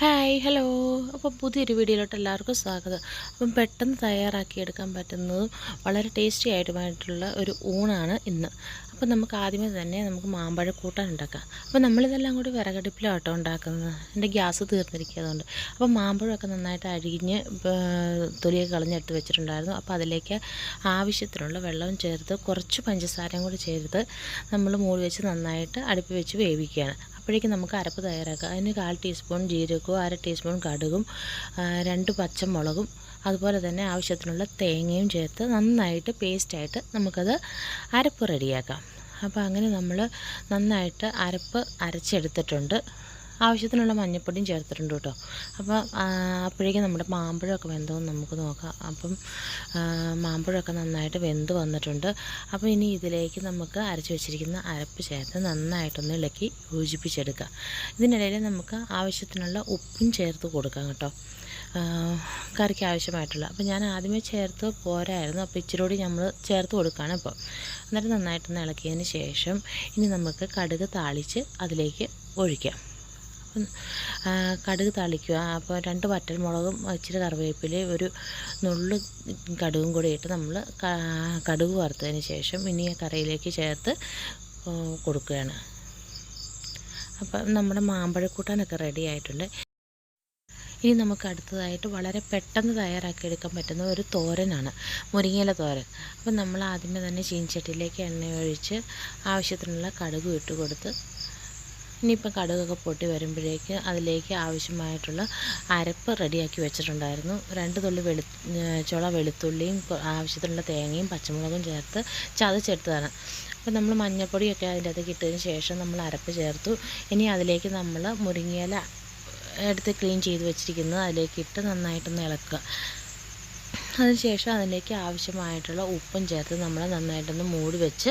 Hi hello അപ്പോൾ പുതിയൊരു വീഡിയോയിലോട്ട് എല്ലാവർക്കും സ്വാഗതം. അപ്പം പെട്ടെന്ന് തയ്യാറാക്കിയെടുക്കാൻ പറ്റുന്നതും വളരെ ടേസ്റ്റി ആയിട്ടുമായിട്ടുള്ള ഒരു ഊണാണ് ഇന്ന്. അപ്പം നമുക്ക് ആദ്യമേ തന്നെ നമുക്ക് മാമ്പഴ കൂട്ടാൻ ഉണ്ടാക്കാം. അപ്പോൾ നമ്മളിതെല്ലാം കൂടി വിറകടുപ്പിലാണ് കേട്ടോ ഉണ്ടാക്കുന്നത്. എന്റെ ഗ്യാസ് തീർന്നിരിക്കുന്നതുകൊണ്ട് അപ്പോൾ മാമ്പഴമൊക്കെ നന്നായിട്ട് അഴിഞ്ഞ് തൊലിയൊക്കെ കളഞ്ഞെടുത്ത് വെച്ചിട്ടുണ്ടായിരുന്നു. അപ്പോൾ അതിലേക്ക് ആവശ്യത്തിനുള്ള വെള്ളവും ചേർത്ത് കുറച്ച് പഞ്ചസാരയും കൂടി ചേർത്ത് നമ്മൾ മൂടി വെച്ച് നന്നായിട്ട് അടുപ്പ് വെച്ച് വേവിക്കുകയാണ്. അപ്പോഴേക്കും നമുക്ക് അരപ്പ് തയ്യാറാക്കാം. അതിന് കാൽ ടീസ്പൂൺ ജീരകവും അര ടീസ്പൂൺ കടുകും രണ്ട് പച്ചമുളകും അതുപോലെ തന്നെ ആവശ്യത്തിനുള്ള തേങ്ങയും ചേർത്ത് നന്നായിട്ട് പേസ്റ്റായിട്ട് നമുക്കത് അരപ്പ് റെഡിയാക്കാം അപ്പോൾ അങ്ങനെ നമ്മൾ നന്നായിട്ട് അരപ്പ് അരച്ചെടുത്തിട്ടുണ്ട്. ആവശ്യത്തിനുള്ള മഞ്ഞൾപ്പൊടിയും ചേർത്തിട്ടുണ്ട് കേട്ടോ. അപ്പോൾ അപ്പോഴേക്കും നമ്മുടെ മാമ്പഴമൊക്കെ വെന്തോന്ന് നമുക്ക് നോക്കാം. അപ്പം മാമ്പഴമൊക്കെ നന്നായിട്ട് വെന്ത് വന്നിട്ടുണ്ട്. അപ്പോൾ ഇനി ഇതിലേക്ക് നമുക്ക് അരച്ച് വെച്ചിരിക്കുന്ന അരപ്പ് ചേർത്ത് നന്നായിട്ടൊന്ന് ഇളക്കി യോജിപ്പിച്ചെടുക്കുക ഇതിനിടയിൽ നമുക്ക് ആവശ്യത്തിനുള്ള ഉപ്പും ചേർത്ത് കൊടുക്കാം കേട്ടോ. കറിക്ക് ആവശ്യമായിട്ടുള്ള. അപ്പോൾ ഞാൻ ആദ്യമേ ചേർത്ത് പോരായിരുന്നു. അപ്പോൾ ഇച്ചിരി നമ്മൾ ചേർത്ത് കൊടുക്കുകയാണ് ഇപ്പോൾ എന്നിട്ട് നന്നായിട്ടൊന്ന് ഇളക്കിയതിന് ശേഷം ഇനി നമുക്ക് കടുക് താളിച്ച് അതിലേക്ക് ഒഴിക്കാം. കടുക് തളിക്കുക. അപ്പോൾ രണ്ട് വറ്റൽമുളകും ഇച്ചിരി കറിവേപ്പിലയും ഒരു നുള്ളു കടുകും കൂടി ഇട്ട് നമ്മൾ കടുക് വറുത്തതിന് ശേഷം ഇനി കറിയിലേക്ക് ചേർത്ത് കൊടുക്കുകയാണ്. അപ്പം നമ്മുടെ മാമ്പഴക്കൂട്ടാനൊക്കെ റെഡി ആയിട്ടുണ്ട്. ഇനി നമുക്ക് അടുത്തതായിട്ട് വളരെ പെട്ടെന്ന് തയ്യാറാക്കി എടുക്കാൻ പറ്റുന്ന ഒരു തോരനാണ്. മുരിങ്ങയില തോരൻ. അപ്പം നമ്മൾ ആദ്യമേ തന്നെ ചീനച്ചട്ടിയിലേക്ക് എണ്ണ ഒഴിച്ച് ആവശ്യത്തിനുള്ള കടുക് ഇട്ട് കൊടുത്ത് ഇനിയിപ്പം കടുകൊക്കെ പൊട്ടി വരുമ്പോഴേക്ക് അതിലേക്ക് ആവശ്യമായിട്ടുള്ള അരപ്പ് റെഡിയാക്കി വെച്ചിട്ടുണ്ടായിരുന്നു. രണ്ട് തുള്ളി വെളു ചുള വെളുത്തുള്ളിയും ആവശ്യത്തിനുള്ള തേങ്ങയും പച്ചമുളകും ചേർത്ത് ചതച്ചെടുത്തതാണ്. അപ്പോൾ നമ്മൾ മഞ്ഞൾപ്പൊടിയൊക്കെ അതിന്റെ അകത്തേക്ക് ഇട്ടതിന് ശേഷം നമ്മൾ അരപ്പ് ചേർത്തു. ഇനി അതിലേക്ക് നമ്മൾ മുരിങ്ങയില എടുത്ത് ക്ലീൻ ചെയ്ത് വെച്ചിരിക്കുന്നത് അതിലേക്ക് ഇട്ട് നന്നായിട്ടൊന്ന് ഇളക്കുക. അതിനുശേഷം അതിലേക്ക് ആവശ്യമായിട്ടുള്ള ഉപ്പും ചേർത്ത് നമ്മൾ നന്നായിട്ടൊന്ന് മൂടി വെച്ച്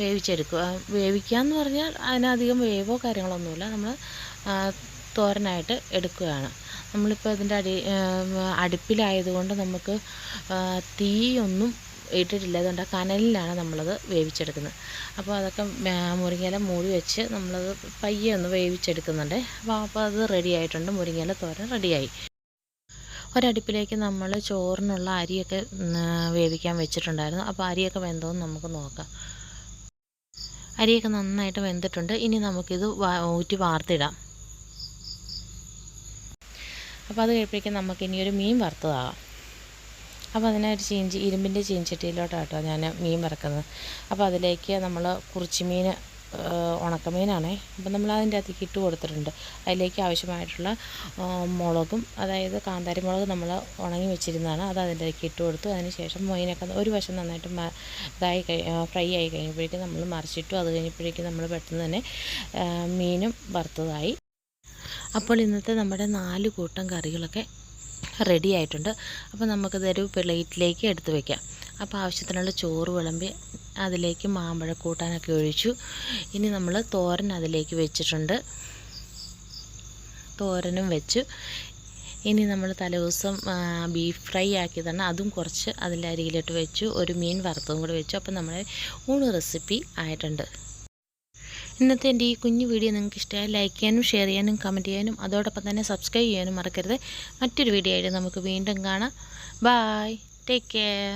വേവിച്ചെടുക്കുക. വേവിക്കുക എന്ന് പറഞ്ഞാൽ അതിനധികം വേവോ കാര്യങ്ങളൊന്നുമില്ല. നമ്മൾ തോരനായിട്ട് എടുക്കുകയാണ്. നമ്മളിപ്പോൾ ഇതിന്റെ അടി അടുപ്പിലായതുകൊണ്ട് നമുക്ക് തീയൊന്നും ഇട്ടിട്ടില്ല. അതുകൊണ്ട് കനലിലാണ് നമ്മളത് വേവിച്ചെടുക്കുന്നത്. അപ്പോൾ അതൊക്കെ മുരിങ്ങയില മൂടി വെച്ച് നമ്മളത് പയ്യെ ഒന്ന് വേവിച്ചെടുക്കുന്നുണ്ട്. അപ്പോൾ അപ്പോൾ അത് റെഡി ആയിട്ടുണ്ട്. മുരിങ്ങയില തോരൻ റെഡിയായി. ഒരടുപ്പിലേക്ക് നമ്മൾ ചോറിനുള്ള അരിയൊക്കെ വേവിക്കാൻ വെച്ചിട്ടുണ്ടായിരുന്നു. അപ്പോൾ അരിയൊക്കെ വെന്തോന്ന് നമുക്ക് നോക്കാം. അരിയൊക്കെ നന്നായിട്ട് വെന്തിട്ടുണ്ട്. ഇനി നമുക്കിത് ഊറ്റി വാർത്തിടാം. അപ്പോൾ അത് കഴിയുമ്പോഴേക്കും നമുക്ക് ഇനി ഒരു മീൻ വറുത്തതാകാം. അപ്പോൾ അതിനൊരു ചീഞ്ചി ഇരുമ്പിന്റെ ചീഞ്ചട്ടിയിലോട്ടാട്ടോ ഞാൻ മീൻ വറക്കുന്നത്. അപ്പോൾ അതിലേക്ക് നമ്മൾ കുറിച്ചിമീൻ ഉണക്കമീനാണേ. അപ്പം നമ്മൾ അതിന്റെ അകത്തേക്ക് ഇട്ട് കൊടുത്തിട്ടുണ്ട്. അതിലേക്ക് ആവശ്യമായിട്ടുള്ള മുളകും അതായത് കാന്താരി മുളക് നമ്മൾ ഉണങ്ങി വെച്ചിരുന്നതാണ്. അത് അതിന്റെ അകത്തേക്ക് ഇട്ട് കൊടുത്തു. അതിന് ശേഷം മീനൊക്കെ ഒരു വശം നന്നായിട്ട് ഇതായി ഫ്രൈ ആയി കഴിഞ്ഞപ്പോഴേക്കും നമ്മൾ മറിച്ചിട്ടു. അത് കഴിഞ്ഞപ്പോഴേക്കും നമ്മൾ പെട്ടെന്ന് തന്നെ മീനും വറുത്തതായി. അപ്പോൾ ഇന്നത്തെ നമ്മുടെ നാല് കൂട്ടം കറികളൊക്കെ റെഡി ആയിട്ടുണ്ട്. അപ്പോൾ നമുക്കിതൊരു പ്ലേറ്റിലേക്ക് എടുത്ത് വയ്ക്കാം അപ്പോൾ ആവശ്യത്തിനുള്ള ചോറ് വിളമ്പി അതിലേക്ക് മാമ്പഴ കൂട്ടാനൊക്കെ ഒഴിച്ചു. ഇനി നമ്മൾ തോരൻ അതിലേക്ക് വെച്ചിട്ടുണ്ട്. തോരനും വെച്ചു. ഇനി നമ്മൾ തലേദിവസം ബീഫ് ഫ്രൈ ആക്കിയതാണ്. അതും കുറച്ച് അതിന്റെ അരിയിലിട്ട് വെച്ചു. ഒരു മീൻ വറുത്തതും കൂടെ വെച്ചു. അപ്പം നമ്മുടെ ഊണ് റെസിപ്പി ആയിട്ടുണ്ട്. ഇന്നത്തെ എന്റെ ഈ കുഞ്ഞു വീഡിയോ നിങ്ങൾക്ക് ഇഷ്ടമായി ലൈക്ക് ചെയ്യാനും ഷെയർ ചെയ്യാനും കമന്റ് ചെയ്യാനും അതോടൊപ്പം തന്നെ സബ്സ്ക്രൈബ് ചെയ്യാനും മറക്കരുത്. മറ്റൊരു വീഡിയോ ആയിട്ട് നമുക്ക് വീണ്ടും കാണാം. ബായ്. Take care.